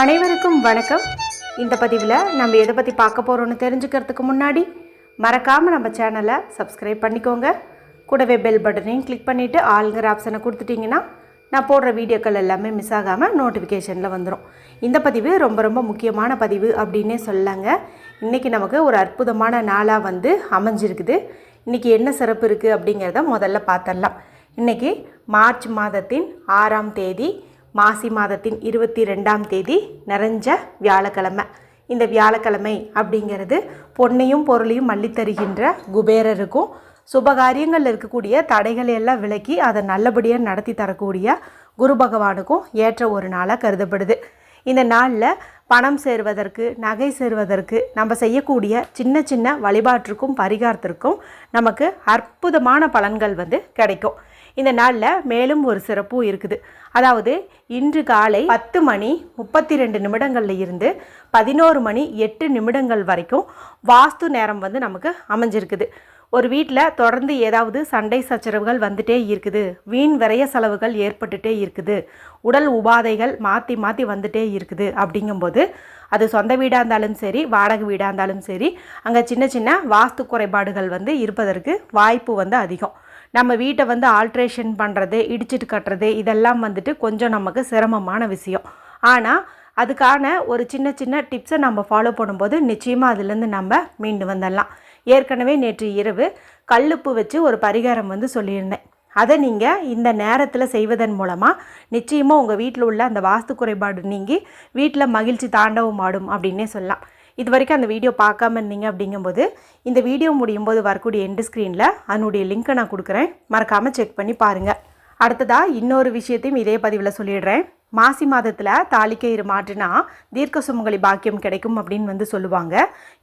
அனைவருக்கும் வணக்கம். இந்த பதிவில் நம்ம எதை பற்றி பார்க்க போகிறோம்னு தெரிஞ்சுக்கிறதுக்கு முன்னாடி மறக்காமல் நம்ம சேனலை சப்ஸ்கிரைப் பண்ணிக்கோங்க. கூடவே பெல் பட்டனையும் கிளிக் பண்ணிவிட்டு ஆளுங்கிற ஆப்ஷனை கொடுத்துட்டிங்கன்னா நான் போடுற வீடியோக்கள் எல்லாமே மிஸ் ஆகாமல் நோட்டிஃபிகேஷனில் வந்துடும் இந்த பதிவு ரொம்ப ரொம்ப முக்கியமான பதிவு அப்படின்னே சொல்லலாங்க. இன்றைக்கி நமக்கு ஒரு அற்புதமான நாளாக வந்து அமைஞ்சிருக்குது. இன்றைக்கி என்ன சிறப்பு இருக்குது அப்படிங்கிறத முதல்ல பார்த்துடலாம். இன்றைக்கி மார்ச் மாதத்தின் ஆறாம் தேதி மாசி மாதத்தின் இருபத்தி ரெண்டாம் தேதி நிறைஞ்ச வியாழக்கிழமை. இந்த வியாழக்கிழமை அப்படிங்கிறது பொன்னையும் பொருளையும் மல்லித்தருகின்ற குபேரருக்கும் சுபகாரியங்களில் இருக்கக்கூடிய தடைகளை எல்லாம் விலக்கி அதை நல்லபடியாக நடத்தி தரக்கூடிய குரு பகவானுக்கும் ஏற்ற ஒரு நாளாக கருதப்படுது. இந்த நாளில் பணம் சேருவதற்கு நகை சேருவதற்கு நம்ம செய்யக்கூடிய சின்ன சின்ன வழிபாட்டிற்கும் பரிகாரத்திற்கும் நமக்கு அற்புதமான பலன்கள் வந்து கிடைக்கும். இந்த நாளில் மேலும் ஒரு சிறப்பும் இருக்குது. அதாவது இன்று காலை பத்து மணி முப்பத்தி ரெண்டு நிமிடங்களில் இருந்து பதினோரு மணி எட்டு நிமிடங்கள் வரைக்கும் வாஸ்து நேரம் வந்து நமக்கு அமைஞ்சிருக்குது. ஒரு வீட்டில் தொடர்ந்து ஏதாவது சண்டை சச்சரவுகள் வந்துட்டே இருக்குது. வீண் விரைய செலவுகள் ஏற்பட்டுட்டே இருக்குது. உடல் உபாதைகள் மாற்றி மாற்றி வந்துட்டே இருக்குது அப்படிங்கும்போது அது சொந்த வீடாக இருந்தாலும் சரி வாடகை வீடாக இருந்தாலும் சரி அங்கே சின்ன சின்ன வாஸ்து குறைபாடுகள் வந்து இருப்பதற்கு வாய்ப்பு வந்து அதிகம். நம்ம வீட்டை வந்து ஆல்ட்ரேஷன் பண்ணுறது இடிச்சிட்டு கட்டுறது இதெல்லாம் வந்துட்டு கொஞ்சம் நமக்கு சிரமமான விஷயம். ஆனால் அதுக்கான ஒரு சின்ன சின்ன டிப்ஸை நம்ம ஃபாலோ பண்ணும்போது நிச்சயமாக அதுலேருந்து நம்ம மீண்டு வந்துடலாம். ஏற்கனவே நேற்று இரவு கல்லுப்பு வச்சு ஒரு பரிகாரம் வந்து சொல்லியிருந்தேன். அதை நீங்கள் இந்த நேரத்தில் செய்வதன் மூலமாக நிச்சயமாக உங்கள் வீட்டில் உள்ள அந்த வாஸ்து குறைபாடு நீங்கி வீட்டில் மகிழ்ச்சி தாண்டவும் ஆடும் அப்படின்னே சொல்லலாம். இது வரைக்கும் அந்த வீடியோ பார்க்காம இருந்தீங்க அப்படிங்கும்போது இந்த வீடியோ முடியும் போது வரக்கூடிய எண்டு ஸ்க்ரீனில் அதனுடைய லிங்க்கை நான் கொடுக்குறேன். மறக்காமல் செக் பண்ணி பாருங்கள் அடுத்ததாக இன்னொரு விஷயத்தையும் இதே பதிவில் சொல்லிடுறேன். மாசி மாதத்தில் தாலிக்கயிறு மாற்றினா தீர்க்க சுமங்கலி பாக்கியம் கிடைக்கும் அப்படின்னு வந்து சொல்லுவாங்க.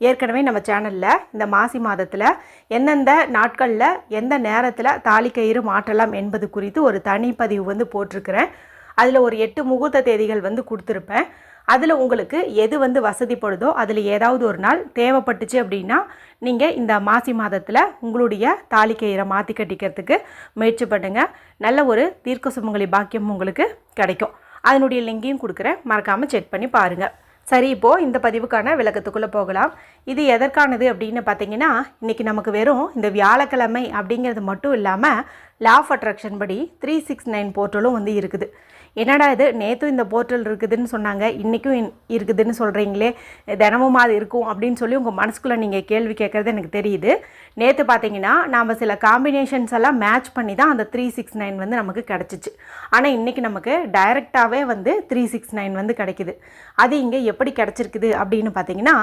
ஏற்கனவே நம்ம சேனலில் இந்த மாசி மாதத்தில் எந்தெந்த நாட்களில் எந்த நேரத்தில் தாலிக்கயிறு மாற்றலாம் என்பது குறித்து ஒரு தனிப்பதிவு வந்து போட்டிருக்கிறேன். அதில் ஒரு எட்டு முகூர்த்த தேதிகள் வந்து கொடுத்துருப்பேன். அதில் உங்களுக்கு எது வந்து வசதிப்படுதோ அதில் ஏதாவது ஒரு நாள் தேவைப்பட்டுச்சு அப்படின்னா நீங்கள் இந்த மாசி மாதத்தில் உங்களுடைய தாலிக்கயிறை மாற்றி கட்டிக்கிறதுக்கு முயற்சி பண்ணுங்கள் நல்ல ஒரு தீர்க்க சுமங்கலி பாக்கியம் உங்களுக்கு கிடைக்கும். அதனுடைய லிங்கையும் கொடுக்குறேன். மறக்காமல் செக் பண்ணி பாருங்கள் சரி இப்போது இந்த பதிவுக்கான விளக்கத்துக்குள்ளே போகலாம். இது எதற்கானது அப்படின்னு பார்த்தீங்கன்னா இன்றைக்கி நமக்கு வெறும் இந்த வியாழக்கிழமை அப்படிங்கிறது மட்டும் இல்லாமல் லா ஆஃப் அட்ராக்ஷன் படி த்ரீ சிக்ஸ் நைன் போர்ட்டலும் வந்து இருக்குது. என்னடா இது? நேற்றும் இந்த போர்ட்டல் இருக்குதுன்னு சொன்னாங்க. இன்றைக்கும் இருக்குதுன்னு சொல்கிறீங்களே தினமும் அது இருக்கும் அப்படின்னு சொல்லி உங்கள் மனசுக்குள்ளே நீங்கள் கேள்வி கேட்குறது எனக்கு தெரியுது. நேற்று பார்த்தீங்கன்னா நாம் சில காம்பினேஷன்ஸ் எல்லாம் மேட்ச் பண்ணி தான் அந்த த்ரீ சிக்ஸ் நைன் வந்து நமக்கு கிடச்சிச்சு. ஆனால் இன்றைக்கி நமக்கு டைரெக்டாகவே வந்து த்ரீ சிக்ஸ் நைன் வந்து கிடைக்குது. அது இங்கே எப்படி கிடச்சிருக்குது அப்படின்னு பார்த்தீங்கன்னா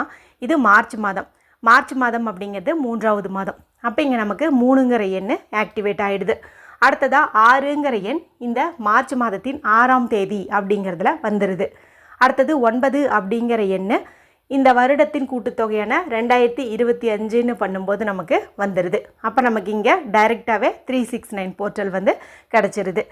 இது மார்ச் மாதம். மார்ச் மாதம் அப்படிங்கிறது மூன்றாவது மாதம். அப்போ இங்கே நமக்கு மூணுங்கிற எண் ஆக்டிவேட் ஆகிடுது அடுத்ததாக ஆறுங்கிற எண் இந்த மார்ச் மாதத்தின் ஆறாம் தேதி அப்படிங்கிறதுல வந்துடுது அடுத்தது ஒன்பது அப்படிங்கிற எண் இந்த வருடத்தின் கூட்டுத்தொகையான ரெண்டாயிரத்தி இருபத்தி அஞ்சுன்னு பண்ணும்போது நமக்கு வந்துடுது அப்போ நமக்கு இங்கே டைரெக்டாகவே த்ரீ சிக்ஸ் நைன் போர்ட்டல் வந்து கிடச்சிருது.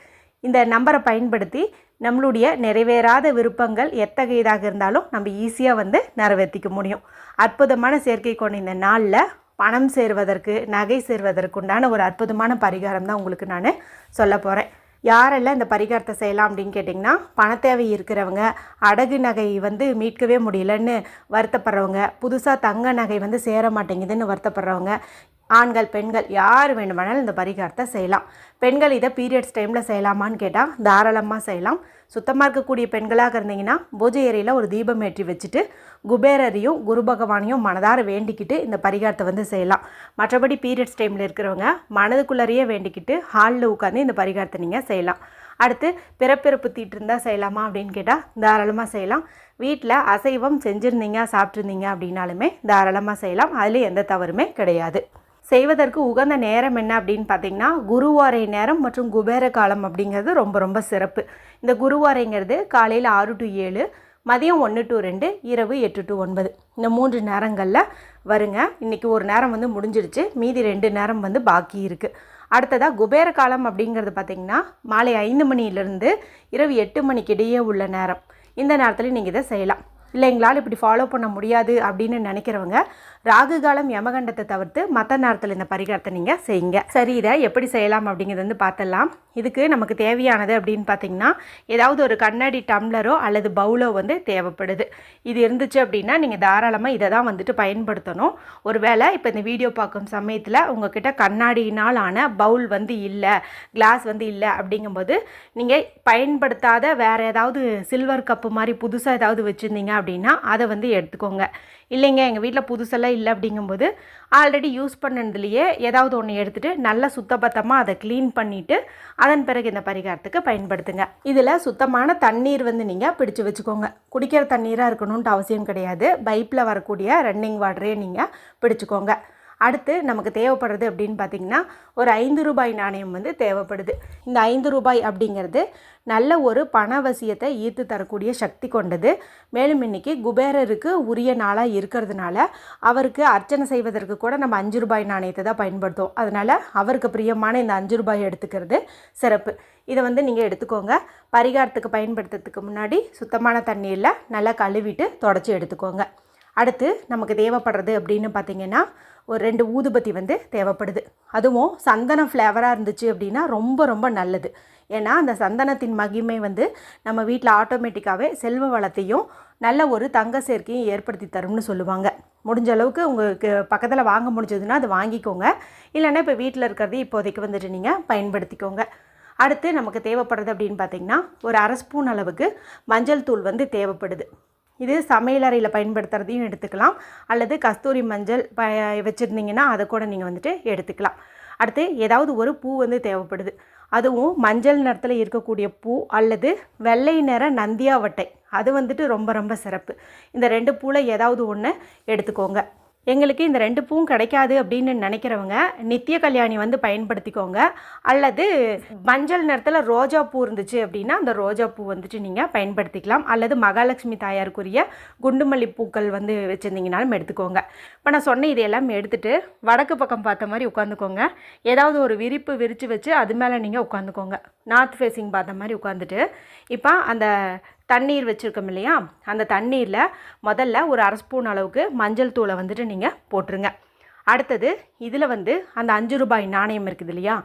இந்த நம்பரை பயன்படுத்தி நம்மளுடைய நிறைவேறாத விருப்பங்கள் எத்தகையதாக இருந்தாலும் நம்ம ஈஸியாக வந்து நிறைவேற்றிக்க முடியும். அற்புதமான சேர்க்கை கொண்ட இந்த நாளில் பணம் சேருவதற்கு நகை சேருவதற்குண்டான ஒரு அற்புதமான பரிகாரம் தான் உங்களுக்கு நான் சொல்ல போகிறேன் யாரெல்லாம் இந்த பரிகாரத்தை செய்யலாம் அப்படின்னு கேட்டிங்கன்னா பணத்தேவை இருக்கிறவங்க அடகு நகை வந்து மீட்கவே முடியலன்னு வருத்தப்படுறவங்க புதுசாக தங்க நகை வந்து சேர மாட்டேங்குதுன்னு வருத்தப்படுறவங்க ஆண்கள் பெண்கள் யார் வேணுமானாலும் இந்த பரிகாரத்தை செய்யலாம். பெண்கள் இதை பீரியட்ஸ் டைமில் செய்யலாமான்னு கேட்டால் தாராளமாக செய்யலாம். சுத்தமாக இருக்கக்கூடிய பெண்களாக இருந்தீங்கன்னா பூஜை அறையில் ஒரு தீபம் ஏற்றி வச்சுட்டு குபேரரையும் குரு பகவானையும் மனதார வேண்டிக்கிட்டு இந்த பரிகாரத்தை வந்து செய்யலாம். மற்றபடி பீரியட்ஸ் டைமில் இருக்கிறவங்க மனதுக்குள்ளறையே வேண்டிக்கிட்டு ஹாலில் உட்காந்து இந்த பரிகாரத்தை நீங்கள் செய்யலாம். அடுத்து பிறப்பிறப்பு தீட்டு இருந்தால் செய்யலாமா அப்படின்னு கேட்டால் தாராளமாக செய்யலாம். வீட்டில் அசைவம் செஞ்சுருந்தீங்க சாப்பிட்ருந்தீங்க அப்படின்னாலுமே தாராளமாக செய்யலாம். அதில் எந்த தவறுமே கிடையாது. செய்வதற்கு உகந்த நேரம் என்ன அப்படின்னு பார்த்தீங்கன்னா குருவாரை நேரம் மற்றும் குபேர காலம் அப்படிங்கிறது ரொம்ப ரொம்ப சிறப்பு. இந்த குருவாரைங்கிறது காலையில் ஆறு டு ஏழு மதியம் ஒன்று டு ரெண்டு இரவு எட்டு டு ஒன்பது. இந்த மூன்று நேரங்களில் வருங்க. இன்றைக்கி ஒரு நேரம் வந்து முடிஞ்சிடுச்சு. மீதி ரெண்டு நேரம் வந்து பாக்கி இருக்குது அடுத்ததாக குபேர காலம் அப்படிங்கிறது பார்த்திங்கன்னா மாலை ஐந்து மணியிலிருந்து இரவு எட்டு மணிக்கிடையே உள்ள நேரம். இந்த நேரத்தில் நீங்கள் இதை செய்யலாம். இல்லை எங்களால் இப்படி ஃபாலோ பண்ண முடியாது அப்படின்னு நினைக்கிறவங்க ராகு காலம் யமகண்டத்தை தவிர்த்து மற்ற நேரத்தில் இந்த பரிகாரத்தை நீங்கள் செய்யுங்க. சரி இதை எப்படி செய்யலாம் அப்படிங்கிறது வந்து பார்த்துடலாம். இதுக்கு நமக்கு தேவையானது அப்படின்னு பார்த்தீங்கன்னா ஏதாவது ஒரு கண்ணாடி டம்ளரோ அல்லது பவுலோ வந்து தேவைப்படுது. இது இருந்துச்சு அப்படின்னா நீங்கள் தாராளமாக இதை தான் வந்துட்டு பயன்படுத்தணும். ஒருவேளை இப்போ இந்த வீடியோ பார்க்கும் சமயத்தில் உங்ககிட்ட கண்ணாடியினால் ஆன பவுல் வந்து இல்லை கிளாஸ் வந்து இல்லை அப்படிங்கும்போது நீங்கள் பயன்படுத்தாத வேறு ஏதாவது சில்வர் கப்பு மாதிரி புதுசாக ஏதாவது வச்சுருந்தீங்க அப்படின்னா அதை வந்து எடுத்துக்கோங்க. இல்லைங்க எங்கள் வீட்டில் புதுசெல்லாம் இல்லை அப்படிங்கும்போது ஆல்ரெடி யூஸ் பண்ணதுலேயே ஏதாவது ஒன்று எடுத்துகிட்டு நல்லா சுத்தபத்தமாக அதை க்ளீன் பண்ணிவிட்டு அதன் பிறகு இந்த பரிகாரத்துக்கு பயன்படுத்துங்க. இதில் சுத்தமான தண்ணீர் வந்து நீங்கள் பிடிச்சு வச்சுக்கோங்க. குடிக்கிற தண்ணீராக இருக்கணுன்ட்டு அவசியம் கிடையாது. பைப்பில் வரக்கூடிய ரன்னிங் வாட்டரே நீங்கள் பிடிச்சிக்கோங்க. அடுத்து நமக்கு தேவைப்படுறது அப்படின்னு பார்த்தீங்கன்னா ஒரு ஐந்து ரூபாய் நாணயம் வந்து தேவைப்படுது. இந்த ஐந்து ரூபாய் அப்படிங்கிறது நல்ல ஒரு பணவசியத்தை ஈர்த்து தரக்கூடிய சக்தி கொண்டது. மேலும் இன்னைக்கு குபேரருக்கு உரிய நாளாக இருக்கிறதுனால அவருக்கு அர்ச்சனை செய்வதற்கு கூட நம்ம அஞ்சு ரூபாய் நாணயத்தை தான் பயன்படுத்துவோம். அதனால் அவருக்கு பிரியமான இந்த அஞ்சு ரூபாய் எடுத்துக்கிறது சிறப்பு. இதை வந்து நீங்கள் எடுத்துக்கோங்க. பரிகாரத்துக்கு பயன்படுத்துறதுக்கு முன்னாடி சுத்தமான தண்ணீரில் நல்லா கழுவிட்டு தொடச்சி எடுத்துக்கோங்க. அடுத்து நமக்கு தேவைப்படுறது அப்படின்னு பார்த்தீங்கன்னா ஒரு ரெண்டு ஊதுபத்தி வந்து தேவைப்படுது. அதுவும் சந்தனம் ஃப்ளேவராக இருந்துச்சு அப்படின்னா ரொம்ப ரொம்ப நல்லது. ஏன்னா அந்த சந்தனத்தின் மகிமை வந்து நம்ம வீட்டில் ஆட்டோமேட்டிக்காகவே செல்வ வளத்தையும் நல்ல ஒரு தங்க சேர்க்கையும் ஏற்படுத்தி தரும்னு சொல்லுவாங்க. முடிஞ்ச அளவுக்கு உங்களுக்கு பக்கத்தில் வாங்க முடிஞ்சதுன்னா அது வாங்கிக்கோங்க. இல்லைன்னா இப்போ வீட்டில் இருக்கிறது இப்போதைக்கு வந்துட்டு நீங்கள் பயன்படுத்திக்கோங்க. அடுத்து நமக்கு தேவைப்படுறது அப்படின்னு பார்த்தீங்கன்னா ஒரு அரை ஸ்பூன் அளவுக்கு மஞ்சள் தூள் வந்து தேவைப்படுது. இது சமையலறையில் பயன்படுத்துகிறதையும் எடுத்துக்கலாம். அல்லது கஸ்தூரி மஞ்சள் ப வச்சுருந்தீங்கன்னா அதை கூட நீங்கள் வந்துட்டு எடுத்துக்கலாம். அடுத்து ஏதாவது ஒரு பூ வந்து தேவைப்படுது. அதுவும் மஞ்சள் நிறத்தில் இருக்கக்கூடிய பூ அல்லது வெள்ளை நிற நந்தியாவட்டை அது வந்துட்டு ரொம்ப ரொம்ப சிறப்பு. இந்த ரெண்டு பூவில் ஏதாவது ஒன்று எடுத்துக்கோங்க. எங்களுக்கு இந்த ரெண்டு பூவும் கிடைக்காது அப்படின்னு நினைக்கிறவங்க நித்திய கல்யாணி வந்து பயன்படுத்திக்கோங்க. அல்லது மஞ்சள் நிறத்தில் ரோஜா பூ இருந்துச்சு அப்படின்னா அந்த ரோஜா பூ வந்துட்டு நீங்கள் பயன்படுத்திக்கலாம். அல்லது மகாலட்சுமி தாயாருக்குரிய குண்டுமல்லி பூக்கள் வந்து வச்சுருந்தீங்கனாலும் எடுத்துக்கோங்க. இப்போ நான் சொன்ன இதையெல்லாம் எடுத்துகிட்டு வடக்கு பக்கம் பார்த்த மாதிரி உட்காந்துக்கோங்க. ஏதாவது ஒரு விரிப்பு விரித்து வச்சு அது மேலே நீங்கள் உட்காந்துக்கோங்க. நார்த் ஃபேஸிங் பார்த்த மாதிரி உட்காந்துட்டு இப்போ அந்த தண்ணீர் வச்சுருக்கோம் இல்லையா? அந்த தண்ணீரில் முதல்ல ஒரு அரை ஸ்பூன் அளவுக்கு மஞ்சள் தூளை வந்துட்டு நீங்கள் போட்டுருங்க. அடுத்தது இதில் வந்து அந்த அஞ்சு ரூபாய் நாணயம் இருக்குது இல்லையா?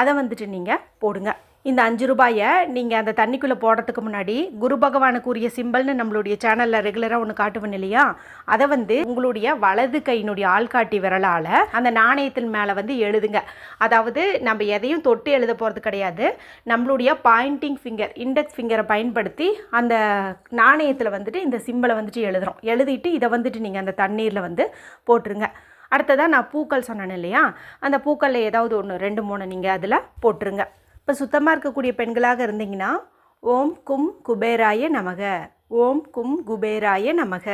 அதை வந்துட்டு நீங்கள் போடுங்க. இந்த அஞ்சு ரூபாயை நீங்கள் அந்த தண்ணிக்குள்ளே போடுறதுக்கு முன்னாடி குரு பகவானுக்குரிய சிம்பிள்னு நம்மளுடைய சேனலில் ரெகுலராக ஒன்று காட்டுவேன் இல்லையா? அதை வந்து உங்களுடைய வலது கையினுடைய ஆள்காட்டி விரலால் அந்த நாணயத்தின் மேலே வந்து எழுதுங்க. அதாவது நம்ம எதையும் தொட்டு எழுத போகிறது கிடையாது. நம்மளுடைய பாயிண்டிங் ஃபிங்கர் இண்டெக்ஸ் ஃபிங்கரை பயன்படுத்தி அந்த நாணயத்தில் வந்துட்டு இந்த சிம்பிளை வந்துட்டு எழுதுகிறோம் எழுதிட்டு இதை வந்துட்டு நீங்கள் அந்த தண்ணீரில் வந்து போட்டுருங்க. அடுத்ததாக நான் பூக்கள் சொன்னேன் இல்லையா? அந்த பூக்களில் ஏதாவது ஒன்று ரெண்டு மூணு நீங்கள் அதில் போட்டுருங்க. இப்போ சுத்தமாக இருக்கக்கூடிய பெண்களாக இருந்தீங்கன்னா ஓம் கும் குபேராய நமக. ஓம் கும் குபேராய நமக.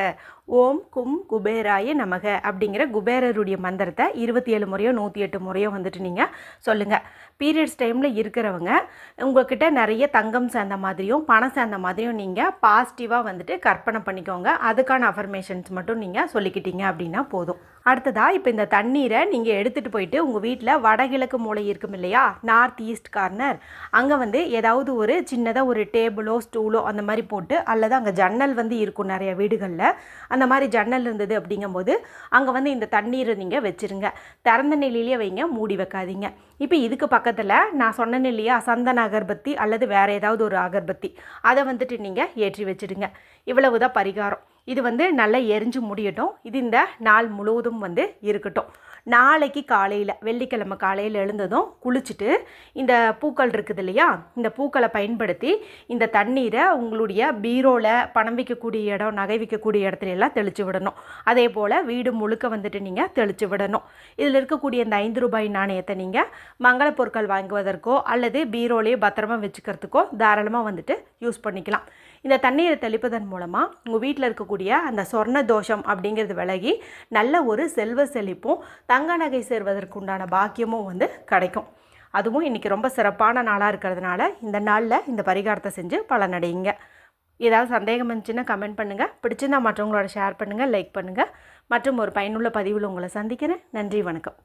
ஓம் கும் குபேராய நமக அப்படிங்கிற குபேரருடைய மந்திரத்தை இருபத்தி ஏழு முறையோ நூற்றி எட்டு முறையோ வந்துட்டு நீங்கள் சொல்லுங்கள் பீரியட்ஸ் டைமில் இருக்கிறவங்க உங்கள்கிட்ட நிறைய தங்கம் சேர்ந்த மாதிரியும் பணம் சேர்ந்த மாதிரியும் நீங்கள் பாசிட்டிவாக வந்துட்டு கற்பனை பண்ணிக்கோங்க. அதுக்கான அஃபர்மேஷன்ஸ் மட்டும் நீங்கள் சொல்லிக்கிட்டீங்க அப்படின்னா போதும். அடுத்ததாக இப்போ இந்த தண்ணீரை நீங்கள் எடுத்துகிட்டு போயிட்டு உங்கள் வீட்டில் வடகிழக்கு மூளை இருக்கும் இல்லையா நார்த் ஈஸ்ட் கார்னர் அங்கே வந்து ஏதாவது ஒரு சின்னதாக ஒரு டேபிளோ ஸ்டூலோ அந்த மாதிரி போட்டு அல்லது அங்கே ஜன்னல் வந்து இருக்கும் நிறைய வீடுகளில் அந்த மாதிரி ஜன்னல் இருந்தது அப்படிங்கும்போது அங்கே வந்து இந்த தண்ணீரை நீங்கள் வச்சுருங்க. திறந்த நிலையிலேயே வைங்க மூடி வைக்காதீங்க. இப்போ இதுக்கு பக்கத்தில் நான் சொன்னேன் இல்லையா சந்தன அகர்பத்தி அல்லது வேறு ஏதாவது ஒரு அகர்பத்தி. அதை வந்துட்டு நீங்கள் ஏற்றி வச்சுடுங்க. இவ்வளவு தான் பரிகாரம். இது வந்து நல்லா எரிஞ்சு முடியட்டும். இது இந்த நாள் முழுவதும் வந்து இருக்கட்டும். நாளைக்கு காலையில் வெள்ளிக்கிழமை காலையில் எழுந்ததும் குளிச்சுட்டு இந்த பூக்கள் இருக்குது இல்லையா? இந்த பூக்களை பயன்படுத்தி இந்த தண்ணீரை உங்களுடைய பீரோவில் பணம் வைக்கக்கூடிய இடம் நகை வைக்கக்கூடிய இடத்துல எல்லாம் தெளித்து விடணும். அதே போல் வீடு முழுக்க வந்துட்டு நீங்கள் தெளித்து விடணும். இதில் இருக்கக்கூடிய இந்த ஐந்து ரூபாய் நாணயத்தை நீங்கள் மங்கள பொருட்கள் வாங்குவதற்கோ அல்லது பீரோலேயே பத்திரமா வச்சுக்கிறதுக்கோ தாராளமாக வந்துட்டு யூஸ் பண்ணிக்கலாம். இந்த தண்ணீரை தெளிப்பதன் மூலமாக உங்கள் வீட்டில் இருக்கக்கூடிய அந்த சொர்ண தோஷம் அப்படிங்கிறது விலகி நல்ல ஒரு செல்வ செழிப்பும் தங்க நகை சேர்வதற்குண்டான பாக்கியமும் வந்து கிடைக்கும். அதுவும் இன்றைக்கி ரொம்ப சிறப்பான நாளாக இருக்கிறதுனால இந்த நாளில் இந்த பரிகாரத்தை செஞ்சு பலனடையுங்க. ஏதாவது சந்தேகம் இருந்துச்சுன்னா கமெண்ட் பண்ணுங்கள் பிடிச்சிருந்தா மற்றவங்களோட ஷேர் பண்ணுங்கள் லைக் பண்ணுங்கள் மற்றும் ஒரு பயனுள்ள பதிவில் உங்களை சந்திக்கிறேன். நன்றி வணக்கம்.